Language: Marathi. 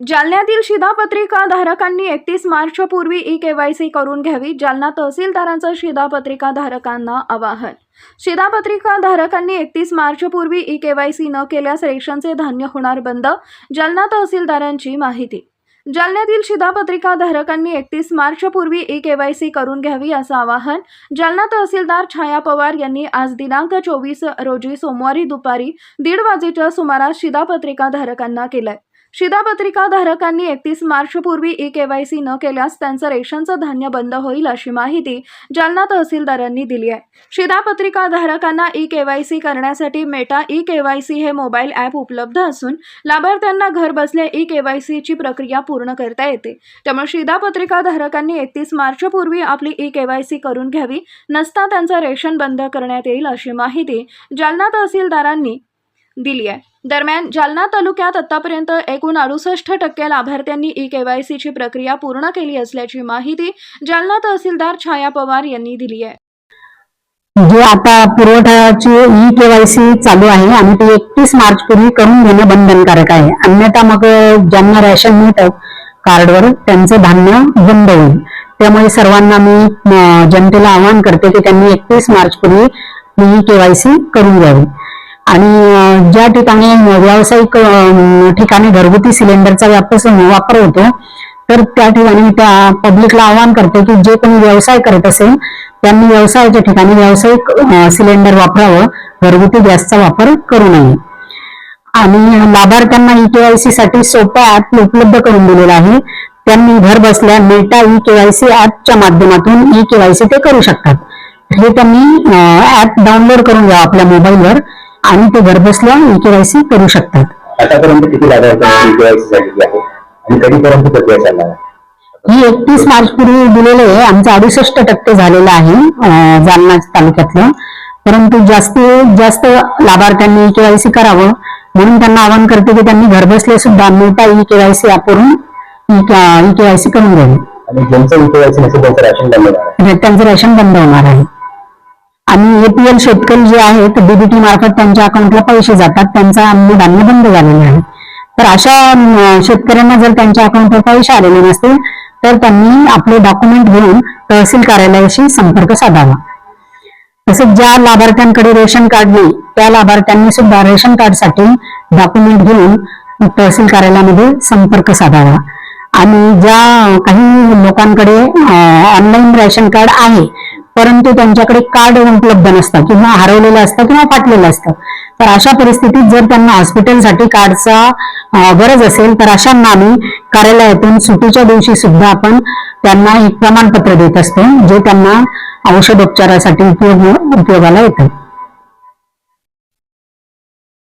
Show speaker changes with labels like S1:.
S1: जालन्यातील शिधापत्रिका धारकांनी एकतीस मार्च पूर्वी ई केवायसी करून घ्यावी जालना तहसीलदारांचं शिधापत्रिका धारकांना आवाहन. शिधापत्रिका धारकांनी एकतीस मार्च पूर्वी ई केवायसी न केल्यास रेशनचे धान्य होणार बंद जालना तहसीलदारांची माहिती. जालन्यातील शिधापत्रिका धारकांनी एकतीस मार्च पूर्वी ई केवायसी करून घ्यावी असं आवाहन जालना तहसीलदार छाया पवार यांनी आज दिनांक चोवीस रोजी सोमवारी दुपारी दीड वाजेच्या सुमारास शिधापत्रिका धारकांना केलंय. शिधापत्रिका धारकांनी एकतीस मार्चपूर्वी ई केवायसी न केल्यास त्यांचं रेशनचं धान्य बंद होईल अशी माहिती जालना तहसीलदारांनी दिली आहे. शिधापत्रिका धारकांना ई केवायसी करण्यासाठी मेटा ई केवायसी हे मोबाईल ॲप उपलब्ध असून लाभार्थ्यांना घर बसल्या ई केवायसीची प्रक्रिया पूर्ण करता येते. त्यामुळे शिधापत्रिका धारकांनी एकतीस मार्चपूर्वी आपली ई केवायसी करून घ्यावी नसता त्यांचं रेशन बंद करण्यात येईल अशी माहिती जालना तहसीलदारांनी दिली आहे. दरम्यान जालना तालुक्यात आतापर्यंत एकूण अडुसष्ट टक्के लाभार्थ्यांनी ई केवायसीची प्रक्रिया पूर्ण केली असल्याची माहिती जालना तहसीलदार छाया पवार यांनी दिली आहे.
S2: जे आता पुरवठ्याची ई केवायसी चालू आहे आणि ती एकतीस मार्च पूर्वी करून घेणं बंधनकारक आहे. अन्यथा मग ज्यांना रॅशन मिळतं कार्डवर त्यांचं धान्य बंद होईल. त्यामुळे सर्वांना मी जनतेला आवाहन करते की त्यांनी एकतीस मार्च पूर्वी ई केवायसी करून घ्यावी. आणि ज्या ठिकाणी व्यावसायिक ठिकाणी घरगुती सिलेंडरचा व्याप वापर होतो तर त्या ठिकाणी त्या पब्लिकला आवाहन करते की जे कोणी व्यवसाय करत असेल त्यांनी व्यवसायाच्या ठिकाणी व्यावसायिक सिलेंडर वापरावं घरगुती गॅसचा वापर करू नये. आणि लाभार्थ्यांना ई केवायसी साठी सोपा ऍप उपलब्ध करून दिलेला आहे. त्यांनी घर बसल्या मेटा ई केवायसी ऍपच्या माध्यमातून ई केवायसी ते करू शकतात. हे त्यांनी ऍप डाउनलोड करून घ्या आपल्या मोबाईलवर आणि ते घर बसल्या ई केवायसी करू शकतात.
S3: आतापर्यंत किती लाभार्थ्यांची केवायसी झालेली आहे? आणि कधीपर्यंत प्रक्रिया चालणार आहे?
S2: ही एकतीस मार्च पूर्वी दिलेले आमचं अडुसष्ट टक्के झालेलं आहे जालना तालुक्यातलं. परंतु जास्तीत जास्त लाभार्थ्यांनी केवायसी करावं म्हणून त्यांना आवाहन करते की त्यांनी घरबसल्या सुद्धा मोठा ई केवायसी वापरून ई केवायसी करून घ्यावी.
S3: आणि ज्यांचं केवायसी नसेल आहे.
S2: त्यांचं रेशन बंद होणार आहे. आणि एपीएल शेतकरी जे आहेत डीबीटी मार्फत त्यांच्या अकाउंटला पैसे जातात त्यांचा अन्नधान्य बंद झालेले आहे. तर अशा शेतकऱ्यांना जर त्यांच्या अकाउंटवर पैसे आलेले नसतील तर त्यांनी आपले डॉक्युमेंट घेऊन तहसील कार्यालयाशी संपर्क साधावा. तसेच ज्या लाभार्थ्यांकडे रेशन कार्ड नाही त्या लाभार्थ्यांनी सुद्धा रेशन कार्डसाठी डॉक्युमेंट घेऊन तहसील कार्यालयामध्ये संपर्क साधावा. आणि ज्या काही लोकांकडे ऑनलाईन रेशन कार्ड आहे परंतु त्यांच्याकडे कार्ड उपलब्ध नसतं किंवा हरवलेलं असतं किंवा फाटलेलं असतं. तर अशा परिस्थितीत जर त्यांना हॉस्पिटलसाठी कार्डचा गरज असेल तर अशांना आम्ही कार्यालयातून सुट्टीच्या दिवशी सुद्धा आपण त्यांना एक प्रमाणपत्र देत असतो जे त्यांना औषधोपचारासाठी उपयोग उपयोगाला येतं.